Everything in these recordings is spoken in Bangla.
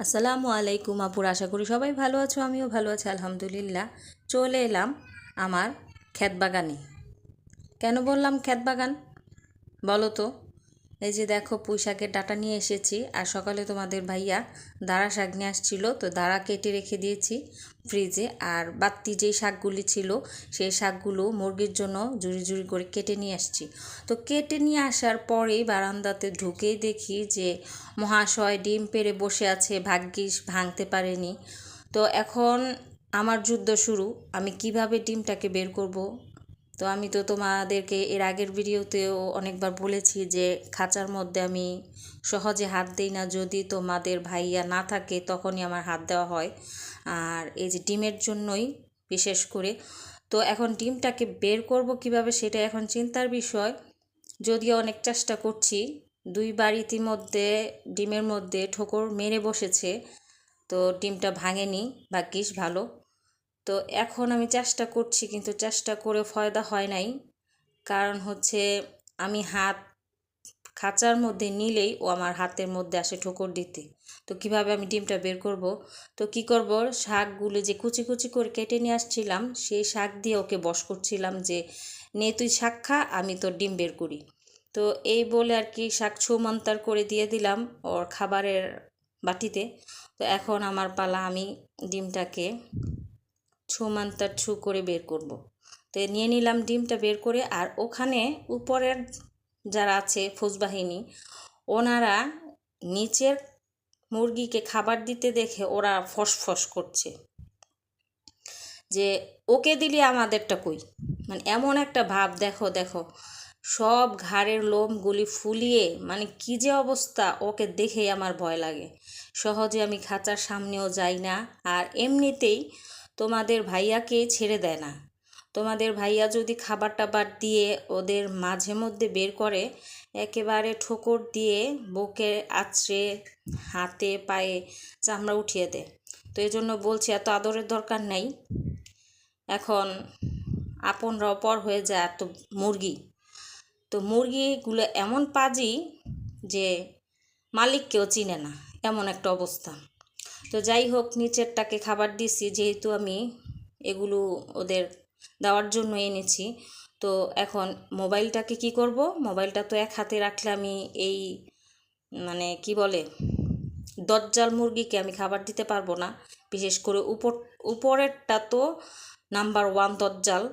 আসসালামু আলাইকুম আপুর আশা করি সবাই ভালো আছো, আমিও ভালো আছি, আলহামদুলিল্লাহ। চলে এলাম আমার ক্ষেত বাগানে। কেন বললাম ক্ষেত বাগান? বলো তো। এই যে দেখো পুঁই শাকের ডাটা নিয়ে এসেছি, আর সকালে তোমাদের ভাইয়া দাঁড়া শাক নিয়ে আসছিল, তো দাঁড়া কেটে রেখে দিয়েছি ফ্রিজে। আর বাত্তি যেই শাকগুলি ছিল, সেই শাকগুলো মুরগির জন্য জুড়ি জুড়ি করে কেটে নিয়ে আসছি। তো কেটে নিয়ে আসার পরেই বারান্দাতে ঢুকেই দেখি যে মহাশয় ডিম পেড়ে বসে আছে, ভাগ্যিস ভাঙতে পারেনি। তো এখন আমার যুদ্ধ শুরু, আমি কীভাবে ডিমটাকে বের করব? তো আমি তো তোমাদেরকে এর আগের ভিডিওতেও অনেকবার বলেছি যে খাঁচার মধ্যে আমি সহজে হাত দিই না। যদি তোমাদের ভাইয়া না থাকে, তখনই আমার হাত দেওয়া হয়। আর এই যে ডিমের জন্যই বিশেষ করে। তো এখন ডিমটাকে বের করব কীভাবে সেটা এখন চিন্তার বিষয়। যদিও অনেক চেষ্টা করছি দুইবার ইতিমধ্যে ডিমের মধ্যে ঠোকর মেরে বসেছে। তো ডিমটা ভাঙেনি ভাগ্যিস ভালো। তো এখন আমি চেষ্টা করছি, কিন্তু চেষ্টা করে ফয়দা হয় নাই। কারণ হচ্ছে আমি হাত খাঁচার মধ্যে নিলেই ও আমার হাতের মধ্যে আসে ঠোকর দিতে। তো কীভাবে আমি ডিমটা বের করব? তো কি করব? শাকগুলো যে কুচি কুচি করে কেটে নিয়ে আসছিলাম, সেই শাক দিয়ে ওকে বস করছিলাম যে, নে তুই শাক খা, আমি তোর ডিম বের করি। তো এই বলে আর কি শাক ছুমন্তার করে দিয়ে দিলাম ওর খাবারের বাটিতে। তো এখন আমার পালা আমি ডিমটাকে ছু মান্তার ছু করে বের করব। তো নিয়ে নিলাম ডিমটা বের করে আর ওখানে উপরের যারা আছে ফৌজবাহিনী, ওনারা নিচের মুরগিকে খাবার দিতে দেখে ওরা ফসফস করছে। যে ওকে দিলে আমাদেরটা কই? মানে এমন একটা ভাব, দেখো দেখো। সব ঘাড়ের লোমগুলি ফুলিয়ে মানে কী যে অবস্থা, ওকে দেখেই আমার ভয় লাগে। সহজে আমি খাঁচার সামনেও যাই না। আর এমনিতেই তোমাদের ভাইয়াকে ছেড়ে দেয় না। তোমাদের ভাইয়া যদি খাবার টাবার দিয়ে ওদের মাঝে মধ্যে বের করে, একেবারে ঠোকর দিয়ে বুকে আছড়ে হাতে, পায়ে চামড়া উঠিয়ে দেয়। তো এই জন্য বলছি, এত আদরের দরকার নেই। এখন আপনরাও পর হয়ে যায় এত মুরগি। তো মুরগিগুলো এমন পাজি যে মালিককেও চিনে না, এমন একটা অবস্থা। তো যাই হোক, নিচেরটাকে খাবার দিছি, যেহেতু আমি এগুলো ওদের দেওয়ার জন্য এনেছি। তো এখন মোবাইলটাকে কি করব? মোবাইলটা তো এক হাতে রাখলে আমি এই মানে কি বলে দজ্জাল মুরগিকে আমি খাবার দিতে পারব না। বিশেষ করে উপর, উপরেরটা তো নাম্বার ওয়ান দজ্জাল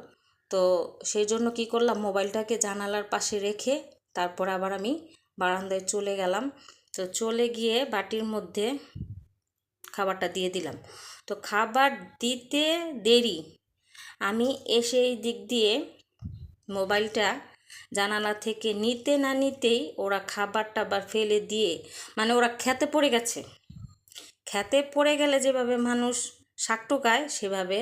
তো সেই জন্য কি করলাম, মোবাইলটাকে জানালার পাশে রেখে তারপর আবার আমি বারান্দায় চলে গেলাম। তো চলে গিয়ে বাটির মধ্যে খাবারটা দিয়ে দিলাম। তো খাবার দিতে দেরি। আমি এসে এই দিক দিয়ে মোবাইলটা জানালা থেকে নিতে না নিতেই ওরা খাবার টাবার ফেলে দিয়ে মানে ওরা খেতে পড়ে গেছে। খেতে পড়ে গেলে যেভাবে মানুষ শাক টোকায়, সেভাবে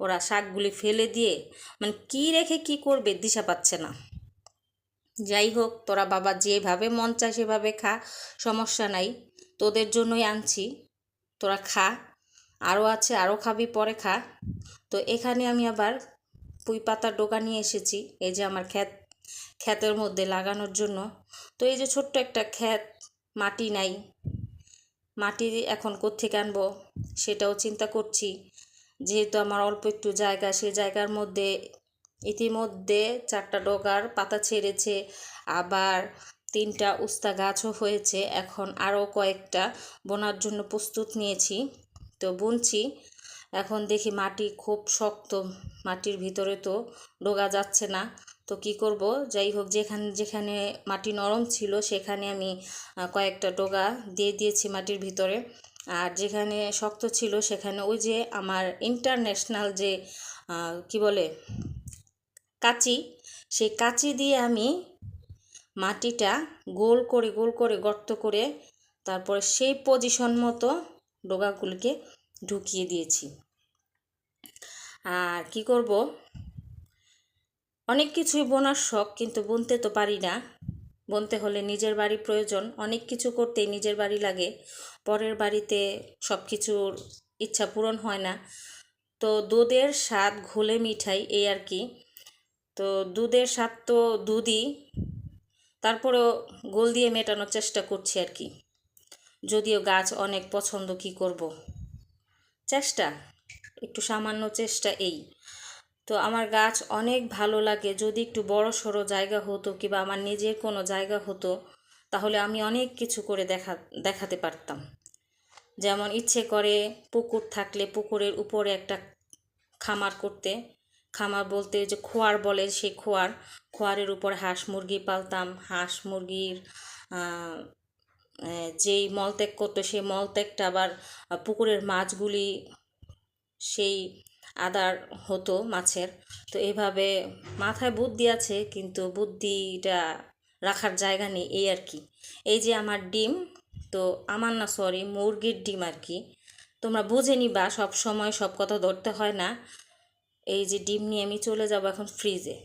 ওরা শাকগুলি ফেলে দিয়ে মানে কি রেখে কি করবে দিশা পাচ্ছে না। যাই হোক, তোরা বাবা যেভাবে মন চায় সেভাবে খা, সমস্যা নাই। তোদের জন্যই আনছি। তোরা খা। আরও আছে আরও খাবি, পরে খা। তো এখানে আমি আবার পুঁই পাতার ডোকা নিয়ে এসেছি। এই যে আমার ক্ষেত, ক্ষেতের মধ্যে লাগানোর জন্য। তো এই যে ছোট্ট একটা ক্ষেত, মাটি নাই। মাটি এখন কোত্থেকে আনব সেটাও চিন্তা করছি। যেহেতু আমার অল্প একটু জায়গা, সেই জায়গার মধ্যে ইতিমধ্যে চারটা ডগার পাতা ছেড়েছে। আবার তিনটা উস্তা গাছও হয়েছে। এখন আরও কয়েকটা বোনার জন্য প্রস্তুত নিয়েছি। তো বুনছি। এখন দেখি মাটি খুব শক্ত, মাটির ভিতরে তো ডোগা যাচ্ছে না। তো কি করব? যাই হোক, যেখানে যেখানে মাটি নরম ছিল, সেখানে আমি কয়েকটা ডোগা দিয়ে দিয়েছি মাটির ভিতরে। আর যেখানে শক্ত ছিল, সেখানে ওই যে আমার ইন্টারন্যাশনাল যে কি বলে, কাচি, সেই কাচি দিয়ে আমি মাটিটা গোল করে গোল করে গর্ত করে তারপরে সেই পজিশন মতো ডোগাগুলিকে ঢুকিয়ে দিয়েছি। আর কি করব? অনেক কিছুই বোনার শখ, কিন্তু বুনতে তো পারি না। বুনতে হলে নিজের বাড়ি প্রয়োজন। অনেক কিছু করতেই নিজের বাড়ি লাগে। পরের বাড়িতে সব কিছুর ইচ্ছা পূরণ হয় না। তো দুধের স্বাদ ঘোলে মিঠাই, এই আর কি। তো দুধের স্বাদ তো দুধই। তারপরেও গোল দিয়ে মেটানোর চেষ্টা করছি আর কি। যদিও গাছ অনেক পছন্দ কি করব। চেষ্টা, একটু সামান্য চেষ্টা এই। তো আমার গাছ অনেক ভালো লাগে, যদি একটু বড় সড়ো জায়গা হতো কিংবা আমার নিজের কোনো জায়গা হতো, তাহলে আমি অনেক কিছু করে দেখা, দেখাতে পারতাম। যেমন ইচ্ছে করে পুকুর থাকলে পুকুরের উপরে একটা খামার করতে খামার বলতে যে খোয়ার বলে সেই খোয়ার। খোয়ারের উপর হাঁস মুরগি পালতাম। হাঁস মুরগির যেই মলত্যাগ করতো সেই মলত্যাগটা আবার পুকুরের মাছগুলি সেই আদার হতো মাছের। তো এভাবে মাথায় বুদ্ধি আছে কিন্তু বুদ্ধিটা রাখার জায়গা নেই এই আর কি। এই যে আমার ডিম, তো আমার না সরি মুরগির ডিম আর কি। তোমরা বুঝে নিবা সব সময় সব কথা ধরতে হয় না। এই যে ডিম নিয়ে আমি চলে যাব এখন ফ্রিজে